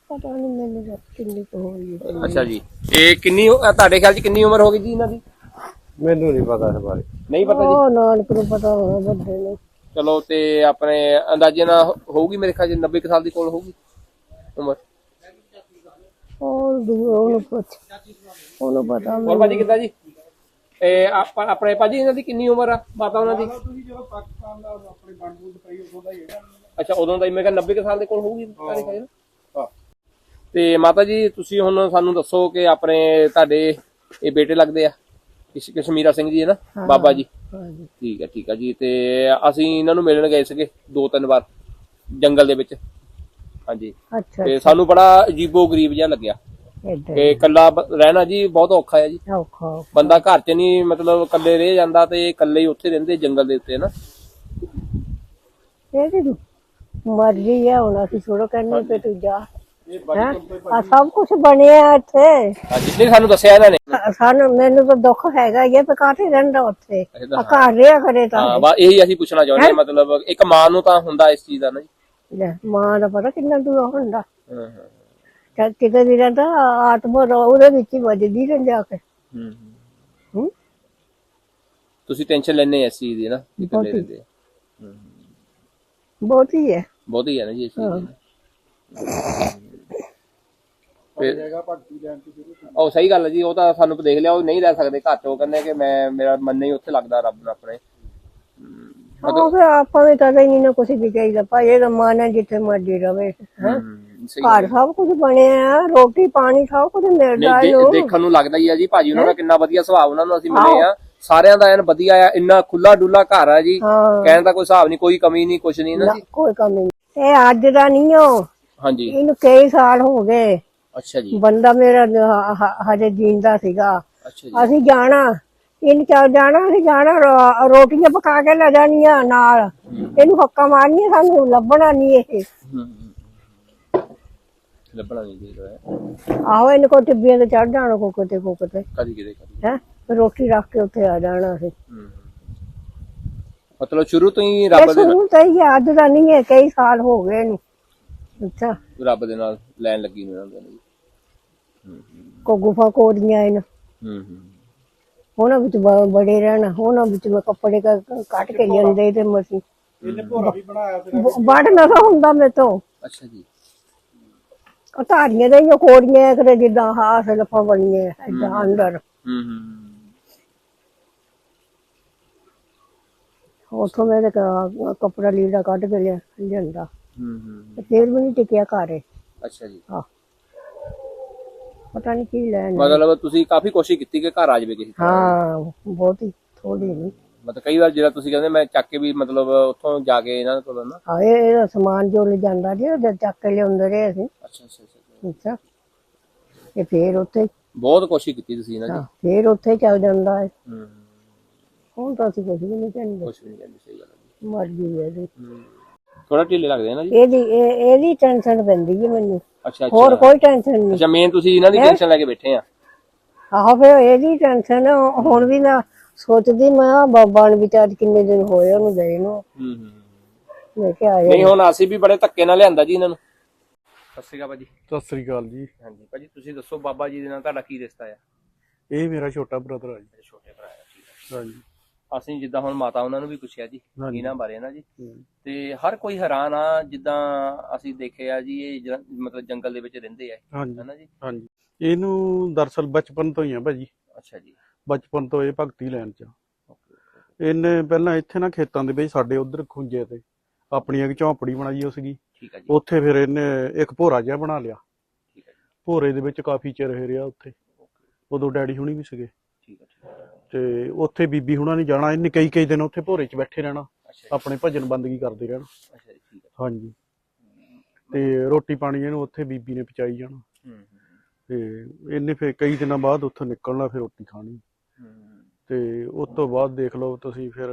[SPEAKER 3] ਪਤਾ ਨਹੀਂ ਮੈਨੂੰ ਤਾਂ ਕਿੰਨੀ ਕੁ ਹੋਈ ਹੈ।
[SPEAKER 1] ਅੱਛਾ ਜੀ। ਇਹ ਕਿੰਨੀ ਤੁਹਾਡੇ ਖਿਆਲ ਚ ਕਿੰਨੀ ਉਮਰ ਹੋ ਗਈ ਜੀ ਇਹਨਾਂ ਦੀ?
[SPEAKER 4] ਮੈਨੂੰ ਨਹੀਂ ਪਤਾ ਇਸ ਬਾਰੇ।
[SPEAKER 1] ਨਹੀਂ ਪਤਾ ਜੀ?
[SPEAKER 3] ਉਹ ਨਾਨਕ ਨੂੰ ਪਤਾ ਹੋਣਾ ਵੱਡੇ ਨੂੰ।
[SPEAKER 1] ਚਲੋ ਤੇ ਆਪਣੇ ਅੰਦਾਜ਼ੇ ਨਾਲ ਹੋਊਗੀ ਮੇਰੇ ਖਿਆਲ ਚ 90 ਕੁ ਸਾਲ ਦੀ ਕੋਲ ਹੋਊਗੀ ਉਮਰ?
[SPEAKER 3] ਉਹ ਦੂਰ ਉਹਨੂੰ ਪੁੱਛ। ਉਹਨੂੰ ਪਤਾ
[SPEAKER 1] ਹੋਰ ਭਾਜੀ ਕਿੱਦਾਂ ਜੀ? ਇਹ ਆਪਾਂ ਆਪਣੇ ਭਾਜੀ ਇਹਨਾਂ ਦੀ ਕਿੰਨੀ ਉਮਰ ਆ? ਮਾਤਾ ਉਹਨਾਂ ਦੀ? ਅੱਛਾ ਉਦੋਂ ਦਾ ਹੀ। ਮੈਂ ਕਿਹਾ 90 ਕੁ ਸਾਲ ਦੇ ਕੋਲ ਹੋਊਗੀ ਖਿਆਲ ਹਾਂ। ਤੇ ਮਾਤਾ ਜੀ ਤੁਸੀਂ ਹੁਣ ਸਾਨੂੰ ਦੱਸੋ ਕਿ ਆਪਣੇ ਤੁਹਾਡੇ ਇਹ ਬੇਟੇ ਲੱਗਦੇ ਆ? ਕਿਸ਼ ਕਸ਼ਮੀਰਾ ਸਿੰਘ ਜੀ ਹੈ ਨਾ? ਬਾਬਾ ਜੀ।
[SPEAKER 3] ਹਾਂਜੀ
[SPEAKER 1] ਠੀਕ ਹੈ ਠੀਕ ਹੈ ਜੀ। ਤੇ ਅਸੀਂ ਇਹਨਾਂ ਨੂੰ ਮਿਲਣ ਗਏ ਸੀਗੇ ਦੋ ਤਿੰਨ ਵਾਰ ਜੰਗਲ ਦੇ ਵਿੱਚ। ਹਾਂਜੀ।
[SPEAKER 3] ਅੱਛਾ
[SPEAKER 1] ਤੇ ਸਾਨੂੰ ਬੜਾ ਅਜੀਬੋ ਗਰੀਬ ਜਿਹਾ ਲੱਗਿਆ।
[SPEAKER 3] ਏਦਾਂ
[SPEAKER 1] ਕਿ ਇਕੱਲਾ ਬ- ਰਹਿਣਾ ਜੀ ਬਹੁਤ ਔਖਾ ਹੈ ਜੀ।
[SPEAKER 3] ਔਖਾ
[SPEAKER 1] ਬੰਦਾ ਘਰ 'ਚ ਨਹੀਂ ਮਤਲਬ ਇਕੱਲੇ ਰਹਿ ਜਾਂਦਾ ਤੇ ਇਕੱਲੇ ਹੀ ਉੱਥੇ ਰਹਿੰਦੇ ਜੰਗਲ ਦੇ ਉੱਤੇ ਨਾ?
[SPEAKER 3] ਇਹ ਕਿ ਮਰਜ਼ੀ ਆ ਹੁਣ ਅਸੀਂ ਥੋੜਾ ਕਹਿੰਦੇ ਕਿ ਤੂੰ ਜਾ। ਹੈਂ? ਆ ਸਭ ਕੁਝ ਬਣਿਆ ਇੱਥੇ।
[SPEAKER 1] ਹਾਂਜੀ ਨਹੀਂ ਸਾਨੂੰ ਦੱਸਿਆ ਇਹਨਾਂ ਨੇ।
[SPEAKER 3] ਸਾ- ਸਾਨੂੰ ਮੈਨੂੰ ਤਾਂ ਦੁੱਖ ਹੈਗਾ ਹੀ ਆ ਵੀ ਕਾਹਤੇ ਰਹਿੰਦਾ ਉੱਥੇ।
[SPEAKER 1] ਇਹਦਾ
[SPEAKER 3] ਆ ਘਰ ਰਿਹਾ ਕਰੇ ਤਾਂ।
[SPEAKER 1] ਹਾਂ ਬਾ ਇਹੀ ਅਸੀਂ ਪੁੱਛਣਾ ਚਾਹੁੰਦੇ ਹਾਂ ਮਤਲਬ ਇੱਕ ਮਾਂ ਨੂੰ ਤਾਂ ਹੁੰਦਾ ਇਸ ਚੀਜ਼ ਦਾ ਨਾ ਜੀ।
[SPEAKER 3] ਲੈ, ਮਾਂ ਦਾ ਪਤਾ ਕਿੰਨਾ ਦੂਰ ਹੁੰਦਾ।
[SPEAKER 1] ਹਾਂ ਹਾਂ।
[SPEAKER 3] ਕਿਤੇ ਵੀ ਰਹਿੰਦਾ ਆਤਮਾ ਉਹਦੇ ਵਿੱਚ ਹੀ ਵੱਜਦੀ ਰਹਿ ਜਾ ਕੇ।
[SPEAKER 1] ਹੂੰ, ਹੂੰ।
[SPEAKER 3] ਹੂੰ।
[SPEAKER 1] ਤੁਸੀਂ ਟੈਨਸ਼ਨ ਲੈਣੇ ਇਸ ਚੀਜ਼ ਦੀ ਨਾ ਕਿ ਇਕੱਲੇ ਰਹਿੰਦੇ ਆ।
[SPEAKER 3] ਬਹੁਤ ਹੀ ਹੈ।
[SPEAKER 1] ਬਹੁਤ ਹੀ ਹੈ ਨਾ ਜੀ ਇਸ ਚੀਜ਼ ਦੀ। ਨਾ। ਫਿਰ ਉਹ ਸਹੀ ਗੱਲ ਹੈ ਜੀ ਉਹ ਤਾਂ ਸਾਨੂੰ ਦੇਖ ਲਿਆ ਉਹ ਨਹੀਂ ਰਹਿ ਸਕਦੇ ਘਰ ਚ ਉਹ ਕਹਿੰਦੇ ਕਿ ਮੈਂ ਮੇਰਾ ਮਨ ਨਹੀਂ ਉੱਥੇ ਲੱਗਦਾ ਰੱਬ ਨੂੰ ਆਪਣੇ।
[SPEAKER 3] ਉਹ ਫਿਰ ਆਪਾਂ ਵੀ ਕਦੇ ਨਹੀਂ ਨਾ ਕੁਛ ਵੀ ਚਾਹੀਦਾ। ਭਾਈ ਇਹਦਾ ਮਨ ਹੈ ਜਿੱਥੇ ਮਰਜ਼ੀ ਰਵੇ ਹੈਂ।
[SPEAKER 1] ਹੂੰ, ਸਹੀ
[SPEAKER 3] ਘਰ ਸਭ ਕੁਝ ਬਣਿਆ ਆ, ਰੋਟੀ ਪਾਣੀ ਸਭ ਕੁਝ ਮਿਲਦਾ
[SPEAKER 1] ਨਹੀਂ ਦੇ- ਦੇਖਣ ਨੂੰ ਲੱਗਦਾ ਹੀ ਆ ਜੀ ਭਾਜੀ ਉਹਨਾਂ ਦਾ ਕਿੰਨਾ ਵਧੀਆ ਸੁਭਾਅ ਉਹਨਾਂ ਨੂੰ ਅਸੀਂ ਮਿਲੇ ਆ। ਸਾਰਿਆਂ ਦਾ ਐਨ ਵਧੀਆ ਆ ਇੰਨਾ ਖੁੱਲਾ ਡੁੱਲਾ ਘਰ ਆ ਜੀ।
[SPEAKER 3] ਹਾਂ।
[SPEAKER 1] ਕਹਿਣ ਦਾ ਕੋਈ ਹਿਸਾਬ ਨਹੀਂ ਕੋਈ ਕਮੀ ਨਹੀਂ ਕੁਛ ਨਹੀਂ ਨਾ ਜੀ।
[SPEAKER 3] ਕੋਈ ਕਮੀ ਨਹੀਂ। ਇਹ ਅੱਜ ਦਾ ਨਹੀਂ ਹੋ
[SPEAKER 1] ਹਾਂਜੀ।
[SPEAKER 3] ਇਹਨੂੰ ਕਈ ਸਾਲ ਹੋ ਗਏ।
[SPEAKER 1] ਅੱਛਾ ਜੀ।
[SPEAKER 3] ਬੰਦਾ ਮੇਰਾ ਹ- ਹ- ਹਜੇ ਜੀਂਦਾ ਸੀਗਾ।
[SPEAKER 1] ਅੱਛਾ ਜੀ।
[SPEAKER 3] ਅਸੀਂ ਜਾਣਾ। ਇਹਨੂੰ ਚੱਲ ਜਾਣਾ ਅਸੀਂ ਜਾਣਾ ਰੋ- ਰੋਟੀਆਂ ਪਕਾ ਕੇ ਲੈ ਜਾਣੀਆਂ ਨਾਲ। ਇਹਨੂੰ ਹੱਕਾ ਮਾਰਨੀਆਂ ਸਾਨੂੰ ਲੱਭਣਾ ਨਹੀਂ ਇਹ।
[SPEAKER 1] ਲੱਭਣਾ ਨਹੀਂ ਜੀ ਹੈ
[SPEAKER 3] ਆਹੋ ਇਹਨੂੰ ਕੋ ਟਿੱਬੀਆਂ ਤੇ ਚੜ ਜਾਣਾ ਕੋ ਕਿਤੇ ਕੋ ਕਿਤੇ।
[SPEAKER 1] ਕਦੀ ਕਿਤੇ ਕਦੀ
[SPEAKER 3] ਹੈ? ਰੋਟੀ ਰੱਖ ਕੇ ਉੱਥੇ ਆ ਜਾਣਾ ਅਸੀਂ।
[SPEAKER 1] ਹੂੰ। ਮਤਲਬ ਸ਼ੁਰੂ ਤੋਂ ਹੀ
[SPEAKER 3] ਇਹ
[SPEAKER 1] ਰੱਬ ਦੇ
[SPEAKER 3] ਸ਼ੁਰੂ ਤੋਂ ਹੀ ਅੱਜ ਦਾ ਨਹੀਂ ਹੈ ਕਈ ਸਾਲ ਹੋ ਗਏ ਇਹਨੂੰ। ਅੱਛਾ।
[SPEAKER 1] ਰੱਬ ਦੇ ਨਾਲ ਲੈਣ ਲੱਗੀ ਨੂੰ ਇਹਨਾਂ ਦੀ।
[SPEAKER 3] ਕੋ ਗੁਫਾ ਇਹਨ।
[SPEAKER 1] ਹੂੰ ਹੂੰ।
[SPEAKER 3] ਉਹਨਾਂ ਵਿੱਚ ਬ- ਬੜੇ ਰਹਿਣਾ ਉਹਨਾਂ ਵਿੱਚ ਮੈਂ ਕੱਪੜੇ ਕ- ਕੱਟ ਕੇ ਲਿਆਂਦੇ ਤੇ ਮਸੀਂ।
[SPEAKER 2] ਇਹਨੇ ਭੋਰਾ ਵੀ ਬਣਾਇਆ ਫਿਰ
[SPEAKER 3] ਵੱਢ ਨਾ ਹੁੰਦਾ ਮੇਰੇ ਤੋਂ।
[SPEAKER 1] ਅੱਛਾ ਜੀ।
[SPEAKER 3] ਉਹ ਧਾਰੀਆਂ ਦੇ ਜੋ ਕੋੜੀਆਂ ਕਰੇ ਜਿੱਦਾਂ ਹਾਸ ਲਫਾ ਬਣੀਆਂ ਏਦਾਂ ਅੰਦਰ।
[SPEAKER 1] ਹੂੰ ਹੂੰ।
[SPEAKER 3] ਉੱਥੋਂ ਮੈਂ ਤੇ ਕ- ਕੱਪੜਾ ਲੀੜਾ ਕੱਢ ਕੇ ਲਿਆ ਲਿਆਂਦਾ।
[SPEAKER 1] ਹੂੰ ਹੂੰ
[SPEAKER 3] ਤੇ ਫੇਰ ਵੀ ਨਹੀਂ ਟਿਕਿਆ ਘਰੇ
[SPEAKER 1] ਅੱਛਾ ਜੀ।
[SPEAKER 3] ਹਾਂ ਪਤਾ ਨਹੀਂ ਕੀ ਲੈਣ।
[SPEAKER 1] ਮਤਲਬ ਤੁਸੀਂ ਕਾਫੀ ਕੋਸ਼ਿਸ਼ ਕੀਤੀ ਕਿ ਘਰ ਆ ਜਾਵੇ ਕਿਸੇ ਤਰ੍ਹਾਂ।
[SPEAKER 3] ਹਾਂ ਬਹੁਤ ਹੀ ਥੋੜੀ ਨਹੀਂ
[SPEAKER 1] ਮਤਲਬ ਕਈ ਵਾਰ ਜਿਹੜਾ ਤੁਸੀਂ ਕਹਿੰਦੇ ਮੈਂ ਚੱਕ ਕੇ ਵੀ ਮਤਲਬ ਉੱਥੋਂ ਜਾ ਕੇ ਇਹਨਾਂ ਕੋਲ ਨਾ।
[SPEAKER 3] ਹਾਂ ਇਹ ਇਹਦਾ ਸਮਾਨ ਜੋ ਲੈ ਜਾਂਦਾ ਜੀ ਉਹਦੇ ਚੱਕ ਕੇ ਲਿਆਉਂਦੇ ਰਹੇ ਅਸੀਂ।
[SPEAKER 1] ਅੱਛਾ ਅੱਛਾ ਅੱਛਾ
[SPEAKER 3] ਅੱਛਾ। ਤੇ ਫੇਰ ਉੱਥੇ
[SPEAKER 1] ਬਹੁਤ ਕੋਸ਼ਿਸ਼ ਕੀਤੀ ਤੁਸੀਂ ਇਹਨਾਂ ਦੀ।
[SPEAKER 3] ਫੇਰ ਉੱਥੇ ਚੱਲ ਜਾਂਦਾ ਹੈ।
[SPEAKER 1] ਹੂੰ।
[SPEAKER 3] ਹੁਣ ਤਾਂ ਅਸੀਂ ਕੁਝ ਵੀ ਨਹੀਂ ਕਹਿੰਦੇ।
[SPEAKER 1] ਕੁਛ ਵੀ ਨਹੀਂ ਕਹਿੰਦੇ ਸਹੀ ਗੱਲ ਹੈ
[SPEAKER 3] ਮਰਜ਼ੀ ਹੈ ਇਹਦੀ
[SPEAKER 1] ਥੋੜਾ ਢਿੱਲੇ ਲੱਗਦੇ ਨਾ ਜੀ?
[SPEAKER 3] ਇਹਦੀ ਇਹ- ਇਹਦੀ ਟੈਨਸ਼ਨ ਪੈਂਦੀ ਹੈ ਮੈਨੂੰ।
[SPEAKER 1] ਅੱਛਾ
[SPEAKER 3] ਹੋਰ ਕੋਈ ਟੈਨਸ਼ਨ ਨਹੀਂ।
[SPEAKER 1] ਅੱਛਾ ਮੇਨ ਤੁਸੀਂ ਇਹਨਾਂ ਦੀ ਟੈਨਸ਼ਨ ਲੈ ਕੇ ਬੈਠੇ ਆ।
[SPEAKER 3] ਆਹੋ ਫਿਰ ਇਹਦੀ ਟੈਨਸ਼ਨ ਹੁਣ ਵੀ ਮੈਂ ਸੋਚਦੀ ਮੈਂ ਕਿਹਾ ਬਾਬਾ ਨੇ ਵੀ ਤੇ ਅੱਜ ਕਿੰਨੇ ਦਿਨ ਹੋਏ ਉਹਨੂੰ ਗਏ ਨੂੰ।
[SPEAKER 1] ਹੂੰ ਹੂੰ
[SPEAKER 3] ਮੈਂ ਕਿਹਾ ਆਇਆ
[SPEAKER 1] ਨਹੀਂ ਹੁਣ ਅਸੀਂ ਵੀ ਬੜੇ ਧੱਕੇ ਨਾਲ ਲਿਆਂਦਾ ਜੀ ਇਹਨਾਂ ਨੂੰ। ਸਤਿ ਸ਼੍ਰੀ ਅਕਾਲ ਭਾਜੀ।
[SPEAKER 2] ਸਤਿ ਸ੍ਰੀ ਅਕਾਲ ਜੀ।
[SPEAKER 1] ਹਾਂਜੀ ਭਾਜੀ ਤੁਸੀਂ ਦੱਸੋ ਬਾਬਾ ਜੀ ਦੇ ਨਾਲ ਤੁਹਾਡਾ ਕੀ ਰਿਸ਼ਤਾ ਆ?
[SPEAKER 2] ਇਹ ਮੇਰਾ ਛੋਟਾ ਬ੍ਰਦਰ ਆ ਜੀ।
[SPEAKER 1] ਛੋਟੇ ਭਰਾ ਆ ਠੀਕ
[SPEAKER 2] ਹਾਂਜੀ।
[SPEAKER 1] ਆ। ਅਸੀਂ ਜਿੱਦਾਂ ਹੁਣ ਮਾਤਾ ਉਹਨਾਂ ਨੂੰ ਵੀ ਪੁੱਛਿਆ ਜੀ
[SPEAKER 2] ਹਾਂਜੀ।
[SPEAKER 1] ਇਹਨਾਂ ਬਾਰੇ ਨਾ ਜੀ।
[SPEAKER 2] ਹੂੰ।
[SPEAKER 1] ਤੇ ਹਰ ਕੋਈ ਹੈਰਾਨ ਆ ਜਿੱਦਾਂ ਅਸੀਂ ਦੇਖਿਆ ਜੀ ਇਹ ਜ- ਮਤਲਬ ਜੰਗਲ ਦੇ ਵਿੱਚ ਰਹਿੰਦੇ ਆ
[SPEAKER 2] ਹਾਂਜੀ।
[SPEAKER 1] ਹੈਨਾ ਜੀ?
[SPEAKER 2] ਹਾਂਜੀ। ਇਹਨੂੰ ਦਰਸਲ ਬਚਪਨ ਤੋਂ ਹੀ ਆ ਭਾਜੀ।
[SPEAKER 1] ਅੱਛਾ ਜੀ।
[SPEAKER 2] ਬਚਪਨ ਤੋਂ ਇਹ ਭਗਤੀ ਲੈਣ ਚ। ਇਹਨੇ ਪਹਿਲਾਂ ਇੱਥੇ ਨਾ ਖੇਤਾਂ ਦੇ ਵਿੱਚ ਸਾਡੇ ਉਧਰ ਖੁੰਝੇ ਤੇ ਆਪਣੀ ਇੱਕ ਝੌਂਪੜੀ ਬਣਾਈ ਸੀਗੀ।
[SPEAKER 1] ਠੀਕ ਹੈ ਜੀ।
[SPEAKER 2] ਉੱਥੇ ਫਿਰ ਇਹਨੇ ਇੱਕ ਭੋਰਾ ਜਿਹਾ ਬਣਾ ਲਿਆ।
[SPEAKER 1] ਠੀਕ ਹੈ ਜੀ।
[SPEAKER 2] ਭੋਰੇ ਦੇ ਵਿੱਚ ਕਾਫੀ ਚਿਰ ਇਹ ਰਿਹਾ ਉੱਥੇ। ਉਦੋਂ ਡੈਡੀ ਹੁਣੀ ਵੀ ਸੀਗੇ।
[SPEAKER 1] ਠੀਕ ਹੈ
[SPEAKER 2] ਤੇ ਉੱਥੇ ਬੀਬੀ ਹੁਣਾਂ ਨੇ ਜਾਣਾ। ਇਹਨੇ ਕਈ ਕਈ ਦਿਨ ਉੱਥੇ ਭੋਰੇ 'ਚ ਬੈਠੇ ਰਹਿਣਾ। ਆਪਣੇ ਭਜਨ ਬੰਦਗੀ ਕਰਦੇ ਰਹਿਣਾ।
[SPEAKER 1] ਅੱਛਾ ਜੀ ਠੀਕ ਹੈ
[SPEAKER 2] ਹਾਂਜੀ। ਤੇ ਰੋਟੀ ਪਾਣੀ ਇਹਨੂੰ ਉੱਥੇ ਬੀਬੀ ਨੇ ਪਚਾਈ ਜਾਣਾ। ਤੇ ਇਹਨੇ ਫਿਰ ਕਈ ਦਿਨਾਂ ਬਾਅਦ ਉੱਥੋਂ ਨਿਕਲਣਾ ਫਿਰ ਰੋਟੀ ਖਾਣੀ। ਤੇ ਉਸ ਤੋਂ ਬਾਅਦ ਦੇਖ ਲਓ ਤੁਸੀਂ ਫਿਰ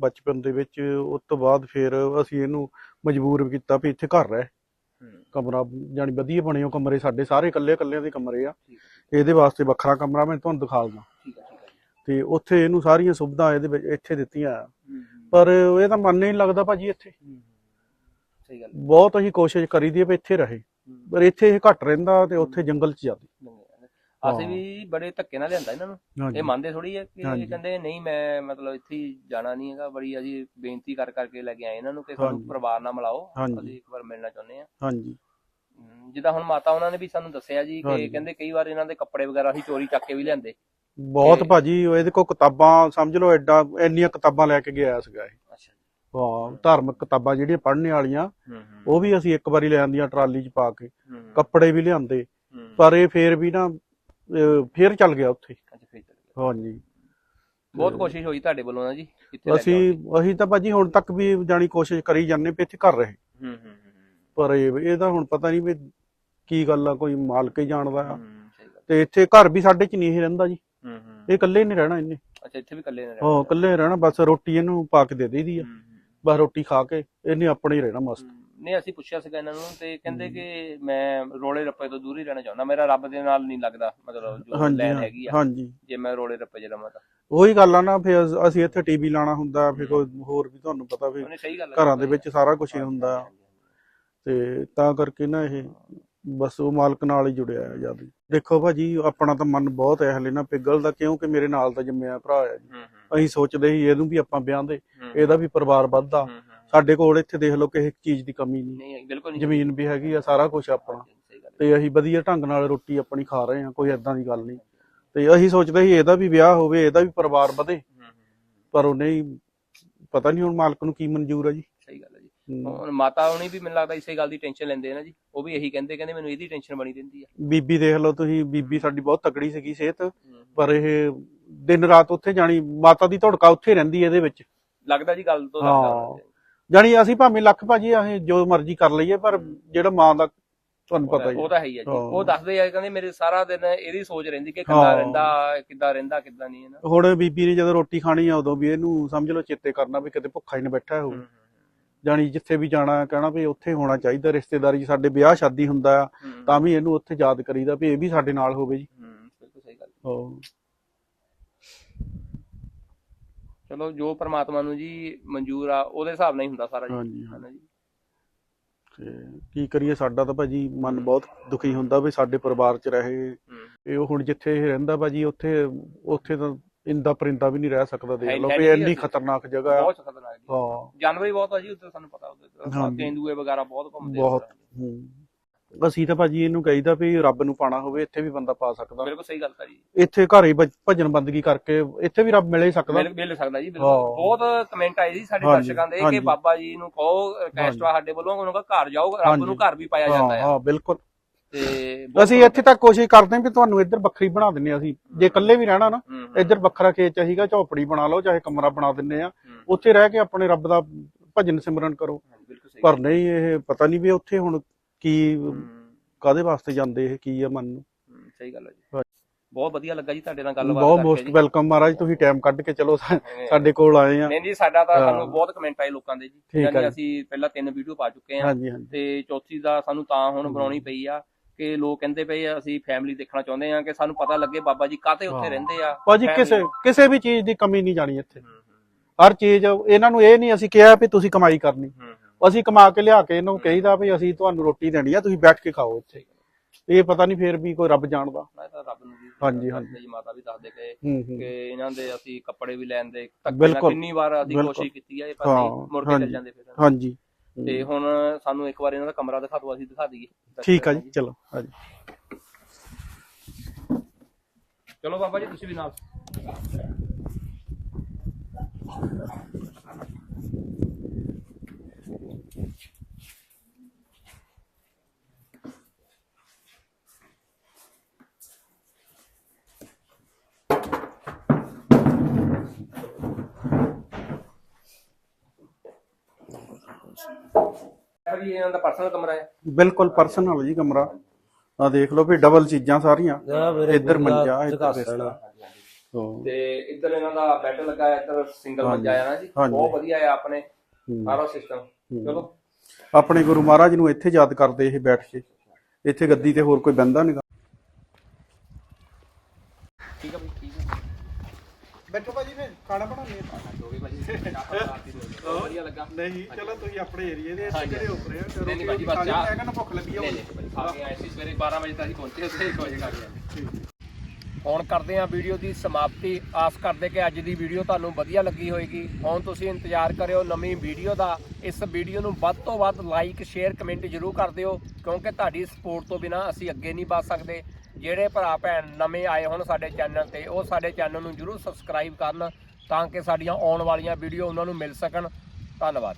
[SPEAKER 2] ਬਚਪਨ ਦੇ ਵਿੱਚ ਉਸ ਤੋਂ ਬਾਅਦ ਫਿਰ ਅਸੀਂ ਇਹਨੂੰ ਮਜਬੂਰ ਕੀਤਾ ਵੀ ਇੱਥੇ ਘਰ ਰਹਿ। ਕਮਰਾ ਜਾਨੀ ਵਧੀਆ ਬਣੇ ਕਮਰੇ ਸਾਡੇ ਸਾਰੇ ਇਕੱਲੇ ਇਕੱਲਿਆਂ ਦੇ ਕਮਰੇ ਆ। ਇਹਦੇ ਵਾਸਤੇ ਵੱਖਰਾ ਕਮਰਾ ਮੈਂ ਤੁਹਾਨੂੰ ਦਿਖਾ
[SPEAKER 1] ਜੀ
[SPEAKER 2] ਤੇ ਉੱਥੇ ਇਹਨੂੰ ਸਾਰੀਆਂ ਸੁਵਿਧਾ ਇਹਦੇ ਵਿੱਚ ਇੱਥੇ ਦਿੱਤੀਆਂ ਪਰ ਇਹ ਤਾਂ ਮਨ ਨਹੀਂ ਲੱਗਦਾ ਭਾਜੀ ਇੱਥੇ।
[SPEAKER 1] ਸਹੀ ਗੱਲ
[SPEAKER 2] ਬਹੁਤ ਅਸੀਂ ਕੋਸ਼ਿਸ਼ ਕਰੀਦੀ ਹੈ ਵੀ ਇੱਥੇ ਰਹੇ। ਪਰ ਇੱਥੇ ਇਹ ਘੱਟ ਰਹਿੰਦਾ ਤੇ ਉੱਥੇ ਜੰਗਲ 'ਚ ਜਾਂਦੇ।
[SPEAKER 1] ਅਸੀਂ। ਵੀ ਬੜੇ ਧੱਕੇ ਨਾਲ ਲਿਆਂਦਾ ਇਹਨਾਂ ਨੂੰ। ਇਹ ਮੰਨਦੇ ਥੋੜੀ ਹੈ ਕਿ ਕਹਿੰਦੇ ਨਹੀਂ ਮੈਂ ਮਤਲਬ ਇੱਥੇ ਜਾਣਾ ਨਹੀਂ ਹੈਗਾ। ਬੜੀ ਅਸੀਂ ਬੇਨਤੀ ਕਰ ਕਰਕੇ ਲੈ ਕੇ ਆਏ ਇਹਨਾਂ ਨੂੰ ਕਿ ਸਾਨੂੰ। ਪਰਿਵਾਰ ਨਾਲ ਮਿਲਾਓ। ਅਸੀਂ ਇੱਕ ਵਾਰ ਮਿਲਣਾ ਚਾਹੁੰਦੇ ਹਾਂ।
[SPEAKER 2] ਹਾਂਜੀ।
[SPEAKER 1] ਜਿੱਦਾਂ ਹੁਣ ਮਾਤਾ ਉਹਨਾਂ ਨੇ ਵੀ ਸਾਨੂੰ ਦੱਸਿਆ ਜੀ ਕਿ। ਕਹਿੰਦੇ ਕਈ ਵਾਰ ਇਹਨਾਂ ਦੇ ਕੱਪੜੇ ਵਗੈਰਾ ਅਸੀਂ ਚੋਰੀ ਚੱਕ ਕੇ ਵੀ ਲਿਆਂਦੇ।
[SPEAKER 2] ਬਹੁਤ ਭਾਜੀ ਇਹਦੇ ਕੋਲ ਕਿਤਾਬਾਂ ਸਮਝ ਲਓ ਐਡਾ ਇੰਨੀਆਂ ਕਿਤਾਬਾਂ ਲੈ ਕੇ ਗਿਆ ਸੀਗਾ ਇਹ।
[SPEAKER 1] ਅੱਛਾ
[SPEAKER 2] ਹਾਂ ਧਾਰਮਿਕ ਕਿਤਾਬਾਂ ਜਿਹੜੀਆਂ ਪੜ੍ਹਨੇ ਵਾਲੀਆਂ ਉਹ ਵੀ ਅਸੀਂ ਇੱਕ ਵਾਰੀ ਲੈ ਆਂਦੀਆਂ ਟਰਾਲੀ 'ਚ ਪਾ ਕੇ। ਕੱਪੜੇ ਵੀ ਲਿਆਂਦੇ। ਪਰ ਇਹ ਫੇਰ ਵੀ ਨਾ ਅਹ ਫੇਰ ਚੱਲ ਗਿਆ ਉੱਥੇ।
[SPEAKER 1] ਅੱਛਾ, ਫਿਰ ਚੱਲ ਗਿਆ।
[SPEAKER 2] ਹਾਂਜੀ।
[SPEAKER 1] ਬਹੁਤ ਕੋਸ਼ਿਸ਼ ਹੋਈ ਤੁਹਾਡੇ ਵੱਲੋਂ ਨਾ ਜੀ ਇੱਥੇ ਲੈ ਕੇ
[SPEAKER 2] ਅਸੀਂ
[SPEAKER 1] ਆਉਣ
[SPEAKER 2] ਅਸੀਂ ਤਾਂ ਭਾਜੀ ਹੁਣ ਤੱਕ ਵੀ ਜਾਣੀ ਕੋਸ਼ਿਸ਼ ਕਰੀ ਜਾਂਦੇ ਵੀ ਇੱਥੇ ਕਰ ਰਹੇ।
[SPEAKER 1] ਦੀ। ਹੂੰ ਹੂੰ ਹੂੰ,
[SPEAKER 2] ਪਰ ਇਹ ਇਹਦਾ ਹੁਣ ਪਤਾ ਨਹੀਂ ਵੀ ਕੀ ਗੱਲ ਆ ਕੋਈ ਮਾਲਕ ਹੀ ਜਾਣਦਾ ਆ।
[SPEAKER 1] ਹੂੰ ਹੂੰ, ਸਹੀ ਗੱਲ।
[SPEAKER 2] ਤੇ ਇੱਥੇ ਘਰ ਵੀ ਸਾਡੇ 'ਚ ਨਹੀਂ ਇਹ ਰਹਿੰਦਾ ਜੀ।
[SPEAKER 1] ਹੂੰ ਹੂੰ।
[SPEAKER 2] ਇਹ ਇਕੱਲੇ ਨਹੀਂ ਰਹਿਣਾ ਇਹਨੇ।
[SPEAKER 1] ਅੱਛਾ ਇੱਥੇ ਵੀ ਇਕੱਲੇ ਨੇ
[SPEAKER 2] ਹਾਂ ਇਕੱਲੇ ਰਹਿਣਾ ਬਸ ਰੋਟੀ ਇਹਨੂੰ ਪਾ ਕੇ ਦੇ ਦੇਈਦੀ ਆ।
[SPEAKER 1] ਹੂੰ, ਹੂੰ,
[SPEAKER 2] ਬਸ ਰੋਟੀ ਖਾ ਕੇ ਇਹਨੇ ਆਪਣੇ ਹੀ ਰਹਿਣਾ ਮਸਤ।
[SPEAKER 1] ਹੂੰ। ਨਹੀਂ ਅਸੀਂ ਪੁੱਛਿਆ ਸੀਗਾ ਇਹਨਾਂ ਨੂੰ ਤੇ ਕਹਿੰਦੇ ਕਿ ਮੈਂ ਰੋਲੇ ਰੱਪੇ ਤੋਂ ਦੂਰ ਹੀ ਰਹਿਣਾ ਚਾਹੁੰਦਾ। ਮੇਰਾ ਰੱਬ ਦੇ ਨਾਲ ਨਹੀਂ ਲੱਗਦਾ ਮਤਲਬ ਜੋ
[SPEAKER 2] ਹਾਂਜੀ ਹਾਂ,
[SPEAKER 1] ਹੈਗੀ ਆ।
[SPEAKER 2] ਹਾਂਜੀ।
[SPEAKER 1] ਜੇ ਮੈਂ ਰੋਲੇ ਰੱਪੇ 'ਚ ਰਵਾਂ ਤਾਂ।
[SPEAKER 2] ਉਹੀ ਗੱਲ ਆ ਨਾ ਫਿਰ ਅਸ- ਅਸੀਂ ਇੱਥੇ ਟੀਵੀ ਲਾਣਾ ਹੁੰਦਾ ਫਿਰ ਕੋਈ ਹੋਰ ਵੀ ਤੁਹਾਨੂੰ ਪਤਾ ਵੀ
[SPEAKER 1] ਉਹਨੇ ਸਹੀ ਗੱਲ ਆ।
[SPEAKER 2] ਘਰਾਂ ਦੇ ਵਿੱਚ ਸਾਰਾ ਕੁਝ ਹੀ ਹੁੰਦਾ। ਤੇ ਤਾਂ ਕਰਕੇ ਨਾ ਇਹ ਬਸ ਉਹ ਮਾਲਕ ਨਾਲ ਹੀ ਜੁੜਿਆ ਹੈ ਜਦ ਦੇਖੋ ਭਾਜੀ ਆਪਣਾ ਤਾਂ ਮਨ ਬਹੁਤ ਹੈ ਹਲੇ ਨਾ ਪਿਗਲਦਾ ਕਿਉਂਕਿ ਮੇਰੇ ਨਾਲ ਤਾਂ ਜੰਮਿਆ ਭਰਾ ਹੈ ਜੀ।
[SPEAKER 1] ਹੂੰ ਹੂੰ।
[SPEAKER 2] ਅਸੀਂ ਸੋਚਦੇ ਸੀ ਇਹਨੂੰ ਵੀ ਆਪਾਂ ਵਿਆਹਦੇ
[SPEAKER 1] ਹੂੰ,
[SPEAKER 2] ਇਹਦਾ ਵੀ ਪਰਿਵਾਰ ਵੱਧਦਾ।
[SPEAKER 1] ਹੂੰ, ਹੂੰ।
[SPEAKER 2] ਸਾਡੇ ਕੋਲ ਇੱਥੇ ਦੇਖ ਲਓ ਕਿਸੇ ਚੀਜ਼ ਦੀ ਕਮੀ ਨਹੀਂ।
[SPEAKER 1] ਨਹੀਂ ਬਿਲਕੁਲ ਨਹੀਂ
[SPEAKER 2] ਜ਼ਮੀਨ ਵੀ ਹੈਗੀ ਆ ਸਾਰਾ ਕੁਝ ਆਪਣਾ। ਤੇ ਅਸੀਂ ਵਧੀਆ ਢੰਗ ਨਾਲ ਰੋਟੀ ਆਪਣੀ ਖਾ ਰਹੇ ਹਾਂ ਕੋਈ ਐਦਾਂ ਦੀ ਗੱਲ ਨਹੀਂ। ਤੇ ਅਸੀਂ ਸੋਚਦੇ ਸੀ ਇਹਦਾ ਵੀ ਵਿਆਹ ਹੋਵੇ ਇਹਦਾ ਵੀ ਪਰਿਵਾਰ ਵਧੇ। ਪਰ ਉਹ ਨਹੀਂ ਪਤਾ ਨਹੀਂ ਹੁਣ ਮਾਲਕ ਨੂੰ ਕੀ ਮਨਜ਼ੂਰ ਹੈ ਜੀ।
[SPEAKER 1] ਸਹੀ ਗੱਲ ਹੈ ਜੀ। ਹੁਣ ਮਾਤਾ ਹੁਣੀ ਵੀ ਮੈਨੂੰ ਲੱਗਦਾ ਇਸੇ ਗੱਲ ਦੀ ਟੈਨਸ਼ਨ ਲੈਂਦੇ ਆ ਨਾ ਜੀ। ਉਹ ਵੀ ਇਹੀ ਕਹਿੰਦੇ ਕਹਿੰਦੇ ਮੈਨੂੰ ਇਹਦੀ ਟੈਨਸ਼ਨ ਬਣੀ ਰਹਿੰਦੀ ਆ।
[SPEAKER 2] ਬੀਬੀ ਦੇਖ ਲਓ ਤੁਸੀਂ ਬੀਬੀ ਸਾਡੀ ਬਹੁਤ ਤਕੜੀ ਸੀਗੀ ਸਿਹਤ। ਪਰ ਇਹ ਦਿਨ ਰਾਤ ਉੱਥੇ ਜਾਣੀ ਮਾਤਾ ਦੀ ਧੜਕਾ ਉੱਥੇ ਰਹਿੰਦੀ ਇਹਦੇ ਵਿੱਚ।
[SPEAKER 1] ਲੱਗਦਾ ਜੀ ਗੱਲ ਤੋਂ। ਲੱਗਦਾ
[SPEAKER 2] ਜਾਣੀ ਅਸੀਂ ਭਾਵੇਂ ਲੱਖ ਭਾਜੀ ਅਸੀਂ ਜੋ ਮਰਜ਼ੀ ਕਰ ਲਈਏ ਪਰ ਜਿਹੜਾ ਮਾਂ ਦਾ ਤੁਹਾਨੂੰ ਪਤਾ ਹੀ
[SPEAKER 1] ਉਹ। ਤਾਂ ਹੈ ਹੀ ਆ ਜੀ। ਉਹ ਦੱਸਦੇ ਆ ਕਹਿੰਦੇ ਮੇਰੇ ਸਾਰਾ ਦਿਨ ਇਹਦੀ ਸੋਚ ਰਹਿੰਦੀ ਕਿ ਕਿੱਦਾਂ। ਰਹਿੰਦਾ ਕਿੱਦਾਂ ਰਹਿੰਦਾ ਕਿੱਦਾਂ ਨਹੀਂ ਹੈ ਨਾ
[SPEAKER 2] ਹੁਣ ਬੀਬੀ ਨੇ ਜਦੋਂ ਰੋਟੀ ਖਾਣੀ ਆ ਉਦੋਂ ਵੀ ਇਹਨੂੰ ਸਮਝ ਲਓ ਚੇਤੇ ਕਰਨਾ ਵੀ ਕਿਤੇ ਭੁੱਖਾ ਹੀ ਨਾ ਬੈਠਾ ਹੋਊ
[SPEAKER 1] ਹੂੰ, ਹੂੰ,
[SPEAKER 2] ਜਾਣੀ ਜਿੱਥੇ ਵੀ ਜਾਣਾ ਕਹਿਣਾ ਵੀ ਉੱਥੇ ਹੋਣਾ ਚਾਹੀਦਾ ਰਿਸ਼ਤੇਦਾਰੀ ਸਾਡੇ ਵਿਆਹ ਸ਼ਾਦੀ ਹੁੰਦਾ ਤਾਂ ਵੀ ਇਹਨੂੰ ਉੱਥੇ ਯਾਦ ਕਰੀਦਾ ਵੀ ਇਹ ਵੀ ਸਾਡੇ ਨਾਲ ਹੋਵੇ ਜੀ
[SPEAKER 1] ਬਿਲਕੁਲ ਸਹੀ ਗੱਲ
[SPEAKER 2] ਹਾਂ।
[SPEAKER 1] ਚਲੋ ਜੋ ਪ੍ਰਮਾਤਮਾ ਨੂੰ ਜੀ ਮਨਜ਼ੂਰ ਆ ਉਹਦੇ ਹਿਸਾਬ ਨਾਲ ਹੀ ਹੁੰਦਾ ਸਾਰਾ ਜੀ
[SPEAKER 2] ਹਾਂਜੀ ਹਾਂ।
[SPEAKER 1] ਹਨਾ ਜੀ
[SPEAKER 2] ਤੇ ਕੀ ਕਰੀਏ ਸਾਡਾ ਤਾਂ ਭਾਜੀ ਮਨ ਬਹੁਤ ਦੁਖੀ ਹੁੰਦਾ ਵੀ ਸਾਡੇ ਪਰਿਵਾਰ 'ਚ ਰਹੇ
[SPEAKER 1] ਹੂੰ।
[SPEAKER 2] ਇਹ ਹੁਣ ਜਿੱਥੇ ਇਹ ਰਹਿੰਦਾ ਭਾਜੀ ਉੱਥੇ ਉੱਥੇ ਤਾਂ ਇੰਦਾ ਪਰਿੰਦਾ ਵੀ ਨਹੀਂ ਰਹਿ ਸਕਦਾ ਦੇਖ
[SPEAKER 1] ਹੈ-
[SPEAKER 2] ਲਓ
[SPEAKER 1] ਹੈ
[SPEAKER 2] ਵੀ ਇੰਨੀ। ਖਤਰਨਾਕ ਜਗ੍ਹਾ
[SPEAKER 1] ਬਹੁਤ ਖਤਰਨਾਕ ਜੀ
[SPEAKER 2] ਹਾਂ
[SPEAKER 1] ਜਾਨਵਰ ਹੀ ਬਹੁਤ ਆ ਜੀ ਉੱਧਰ ਸਾਨੂੰ ਪਤਾ ਉੱਧਰ
[SPEAKER 2] ਹਾਂਜੀ।
[SPEAKER 1] ਤੇਂਦੂਏ ਵਗੈਰਾ ਬਹੁਤ ਘੁੰਮਦੇ ਆ
[SPEAKER 2] ਬਹੁਤ
[SPEAKER 1] ਉੱਧਰ।
[SPEAKER 2] ਹੂੰ। ਅਸੀਂ ਤਾਂ ਭਾਜੀ ਇਹਨੂੰ ਕਹੀਦਾ ਵੀ ਰੱਬ ਨੂੰ ਪਾਣਾ ਹੋਵੇ ਇੱਥੇ ਵੀ ਬੰਦਾ ਪਾ ਸਕਦਾ।
[SPEAKER 1] ਬਿਲਕੁਲ ਸਹੀ ਗੱਲ ਤਾਂ ਜੀ
[SPEAKER 2] ਇੱਥੇ ਘਰੇ ਭਜ- ਭਜਨ ਬੰਦਗੀ ਕਰਕੇ ਇੱਥੇ ਵੀ ਰੱਬ ਮਿਲੇ ਸਕਦਾ।
[SPEAKER 1] ਮਿਲ ਮਿਲ ਸਕਦਾ ਜੀ ਬਿਲਕੁਲ।
[SPEAKER 2] ਹਾਂ।
[SPEAKER 1] ਬਹੁਤ ਕਮੈਂਟ ਆਏ ਜੀ ਸਾਡੇ
[SPEAKER 2] ਹਾਂਜੀ,
[SPEAKER 1] ਦਰਸ਼ਕਾਂ ਦੇ ਕਿ
[SPEAKER 2] ਹਾਂਜੀ।
[SPEAKER 1] ਬਾਬਾ ਜੀ ਨੂੰ ਕਹੋ ਰਿਕਵੈਸਟ ਆ ਸਾਡੇ ਵੱਲੋਂ ਉਹਨਾਂ ਦਾ ਘਰ ਜਾਓ ਰੱਬ
[SPEAKER 2] ਹਾਂਜੀ।
[SPEAKER 1] ਨੂੰ ਘਰ ਵੀ ਪਾਇਆ
[SPEAKER 2] ਹਾਂ
[SPEAKER 1] ਜਾਂਦਾ ਹੈ
[SPEAKER 2] ਹਾਂ ਬਿਲਕੁਲ।
[SPEAKER 1] ਤੇ ਬਹੁਤ
[SPEAKER 2] ਅਸੀਂ ਇੱਥੇ ਤੱਕ ਕੋਸ਼ਿਸ਼ ਕਰਦੇ ਹਾਂ ਵੀ ਤੁਹਾਨੂੰ ਇੱਧਰ ਵੱਖਰੀ ਬਣਾ ਦਿੰਨੇ ਆ ਅਸੀਂ। ਜੇ ਇਕੱਲੇ ਵੀ ਰਹਿਣਾ ਨਾ
[SPEAKER 1] ਹੂੰ, ਹੂੰ,
[SPEAKER 2] ਇੱਧਰ ਵੱਖਰਾ ਖੇਤ ਚਾਹੀਦਾ ਝੌਪੜੀ ਬਣਾ ਲਓ ਚਾਹੇ ਕਮਰਾ ਬਣਾ ਦਿੰਨੇ ਆ
[SPEAKER 1] ਹੂੰ,
[SPEAKER 2] ਉੱਥੇ ਰਹਿ ਕੇ ਆਪਣੇ ਰੱਬ ਦਾ ਭਜਨ ਸਿਮਰਨ ਕਰੋ।
[SPEAKER 1] ਹਾਂਜੀ, ਬਿਲਕੁਲ ਸਹੀ
[SPEAKER 2] ਪਰ ਨਹੀਂ ਇਹ ਪਤਾ ਨਹੀਂ ਵੀ ਉੱਥੇ ਹੁਣ ਕੀ ਕਾਦੇ ਵਾਸਤੇ ਜਾਂਦੇ ਇਹ ਕੀ ਆ ਮਨ ਨੂੰ
[SPEAKER 1] ਸਹੀ ਗੱਲ ਹੈ ਜੀ। ਬਹੁਤ ਵਧੀਆ ਲੱਗਾ ਜੀ ਤੁਹਾਡੇ ਨਾਲ ਗੱਲਬਾਤ
[SPEAKER 2] ਬਹੁਤ
[SPEAKER 1] ਕਰਕੇ
[SPEAKER 2] ਮੋਸਟ
[SPEAKER 1] ਜੀ।
[SPEAKER 2] ਵੈਲਕਮ ਮਹਾਰਾਜ ਤੁਸੀਂ ਟਾਈਮ ਕੱਢ ਕੇ ਚਲੋ ਸਾ-। ਸਾਡੇ ਕੋਲ ਆਏ ਆ
[SPEAKER 1] ਨਹੀਂ ਜੀ ਸਾਡਾ ਤਾਂ
[SPEAKER 2] ਹਾਂ।
[SPEAKER 1] ਸਾਨੂੰ ਬਹੁਤ ਕਮੈਂਟ ਆਏ ਲੋਕਾਂ ਦੇ ਜੀ
[SPEAKER 2] ਠੀਕ।
[SPEAKER 1] ਅਸੀਂ ਪਹਿਲਾਂ ਤਿੰਨ ਵੀਡੀਓ ਪਾ ਚੁੱਕੇ ਹਾਂ
[SPEAKER 2] ਹਾਂਜੀ ਹਾਂਜੀ
[SPEAKER 1] ਤੇ ਚੌਥੀ ਦਾ ਸਾਨੂੰ ਤਾਂ ਹੁਣ ਬਣਾਉਣੀ ਪਈ ਆ ਕਿ ਲੋਕ ਕਹਿੰਦੇ ਪਏ ਆ ਅਸੀਂ ਫੈਮਿਲੀ ਦੇਖਣਾ ਚਾਹੁੰਦੇ ਆ ਕਿ ਸਾਨੂੰ ਪਤਾ ਲੱਗੇ ਬਾਬਾ ਜੀ ਕਾਤੇ ਉੱਥੇ
[SPEAKER 2] ਹਾਂ।
[SPEAKER 1] ਰਹਿੰਦੇ ਆ
[SPEAKER 2] ਭਾਜੀ
[SPEAKER 1] family-
[SPEAKER 2] ਕਿਸੇ ਕਿਸੇ ਵੀ ਚੀਜ਼ ਦੀ ਕਮੀ ਨਹੀਂ ਜਾਣੀ ਇੱਥੇ ਹਰ ਚੀਜ਼ ਇਹਨਾਂ ਨੂੰ ਇਹ ਨਹੀਂ ਅਸੀਂ ਕਿਹਾ ਵੀ ਤੁਸੀਂ ਕਮਾਈ ਕਰਨੀ। ਅਸੀਂ ਕਮਾ ਕੇ ਲਿਆ ਕੇ ਇਹਨੂੰ ਕਹੀਦਾ ਵੀ ਅਸੀਂ ਤੁਹਾਨੂੰ ਰੋਟੀ ਦੇਣੀ ਆ ਤੁਸੀਂ ਬੈਠ ਕੇ ਖਾਓ ਇੱਥੇ ਇਹ ਪਤਾ ਨਹੀਂ ਫੇਰ ਵੀ ਕੋਈ ਰੱਬ ਜਾਣਦਾ
[SPEAKER 1] ਮੈਂ ਤਾਂ ਰੱਬ ਨੂੰ ਵੀ
[SPEAKER 2] ਹਾਂਜੀ, ਹਾਂਜੀ।
[SPEAKER 1] ਜੀ ਮਾਤਾ ਵੀ ਦੱਸਦੇ
[SPEAKER 2] ਹੂੰ
[SPEAKER 1] ਕਿ ਇਹਨਾਂ ਦੇ ਅਸੀਂ ਕੱਪੜੇ ਵੀ ਲੈਣ ਦੇ। ਕਿੰਨੀ ਵਾਰ ਅਸੀਂ। ਕੋਸ਼ਿਸ਼ ਕੀਤੀ ਆ ਇਹ ਪਰ ਮੁੜ ਕੇ ਚੱਲ। ਜਾਂਦੇ ਫਿਰ
[SPEAKER 2] ਹਾਂਜੀ
[SPEAKER 1] ਤੇ ਹੁਣ ਸਾਨੂੰ ਇੱਕ ਵਾਰ ਇਹਨਾਂ ਦਾ ਕਮਰਾ ਦਿਖਾ ਦਿਓ ਅਸੀਂ ਦਿਖਾ ਦਈਏ
[SPEAKER 2] ਠੀਕ ਆ ਜੀ ਚਲੋ ਹਾਂਜੀ
[SPEAKER 1] ਚਲੋ ਬਾਬਾ ਜੀ ਤੁਸੀਂ ਵੀ ਨਾਲ ਇਹ ਵੀ ਇਹਨਾਂ ਦਾ ਪਰਸਨਲ ਕਮਰਾ ਹੈ।
[SPEAKER 2] ਬਿਲਕੁਲ ਪਰਸਨਲ ਜੀ ਕਮਰਾ। ਆ ਦੇਖ ਲਓ ਵੀ ਡਬਲ ਚੀਜ਼ਾਂ ਸਾਰੀਆਂ। ਇੱਧਰ ਮੰਜਾ ਇੱਧਰ ਬਿਸਤਰਾ।
[SPEAKER 1] ਤੇ ਇੱਧਰ ਇਹਨਾਂ ਦਾ ਬੈੱਡ ਲੱਗਾ ਹੈ ਇੱਧਰ ਸਿੰਗਲ ਮੰਜਾ ਹੈ ਨਾ ਜੀ।
[SPEAKER 2] ਹਾਂਜੀ।
[SPEAKER 1] ਬਹੁਤ ਵਧੀਆ ਹੈ ਆਪਣੇ
[SPEAKER 2] ਹੂੰ।
[SPEAKER 1] ਸਾਰਾ ਸਿਸਟਮ ਚਲੋ।
[SPEAKER 2] ਆਪਣੇ ਗੁਰੂ ਮਹਾਰਾਜ ਨੂੰ ਇੱਥੇ ਯਾਦ ਕਰਦੇ ਇਹ ਬੈਠ ਕੇ। ਇੱਥੇ ਗੱਦੀ ਤੇ ਹੋਰ ਕੋਈ ਬੰਦਾ ਨਹੀਂ
[SPEAKER 1] ਠੀਕ ਹੈ ਬਈ ਠੀਕ ਹੈ
[SPEAKER 2] ਬੈਠੋ ਭਾਜੀ ਫੇ ਖਾਣਾ ਬਣਾਉਂਦੇ
[SPEAKER 1] ਹੋ। ਗਈ ਭਾਜੀ ਵਧੀਆ ਲੱਗਾ।
[SPEAKER 2] ਨਹੀਂ ਚਲੋ ਤੁਸੀਂ ਆਪਣੇ ਏਰੀਏ ਦੇ
[SPEAKER 1] ਹਾਂਜੀ।
[SPEAKER 2] ਕਿਹੜੇ ਉੱਪਰੇ ਆ?
[SPEAKER 1] ਨਹੀਂ, ਨਹੀਂ ਭਾਜੀ, ਬਸ ਚਾਹ-
[SPEAKER 2] ਮੈਂ ਕਹਿੰਦਾ ਭੁੱਖ ਲੱਗੀ ਆ
[SPEAKER 1] ਭਾਜੀ ਖਾ ਕੇ ਆਏ ਸੀ ਸਵੇਰੇ 12 ਵਜੇ ਤੱਕ ਅਸੀਂ ਪਹੁੰਚੇ ਉੱਥੇ 1 ਵਜੇ ਖਾ ਕੇ ਹੁਣ ਕਰਦੇ ਹਾਂ ਵੀਡੀਓ ਦੀ ਸਮਾਪਤੀ। ਆਸ ਕਰਦੇ ਕਿ ਅੱਜ ਦੀ ਵੀਡੀਓ ਤੁਹਾਨੂੰ ਵਧੀਆ ਲੱਗੀ ਹੋਏਗੀ। ਹੁਣ ਤੁਸੀਂ ਇੰਤਜ਼ਾਰ ਕਰਿਓ ਨਵੀਂ ਵੀਡੀਓ ਦਾ। ਇਸ ਵੀਡੀਓ ਨੂੰ ਵੱਧ ਤੋਂ ਵੱਧ ਲਾਈਕ ਸ਼ੇਅਰ ਕਮੈਂਟ ਜ਼ਰੂਰ ਕਰ ਦਿਓ ਕਿਉਂਕਿ ਤੁਹਾਡੀ ਸਪੋਰਟ ਤੋਂ ਬਿਨਾ ਅਸੀਂ ਅੱਗੇ ਨਹੀਂ ਵਧ ਸਕਦੇ। ਜਿਹੜੇ ਭਰਾ ਭੈਣ ਨਵੇਂ ਆਏ ਹੋਣ ਸਾਡੇ ਚੈਨਲ ਤੇ, ਉਹ ਸਾਡੇ ਚੈਨਲ ਨੂੰ ਜ਼ਰੂਰ ਸਬਸਕ੍ਰਾਈਬ ਕਰਨ ਤਾਂ ਕਿ ਸਾਡੀਆਂ ਆਉਣ ਵਾਲੀਆਂ ਵੀਡੀਓ ਉਹਨਾਂ ਨੂੰ ਮਿਲ ਸਕਣ। ਧੰਨਵਾਦ।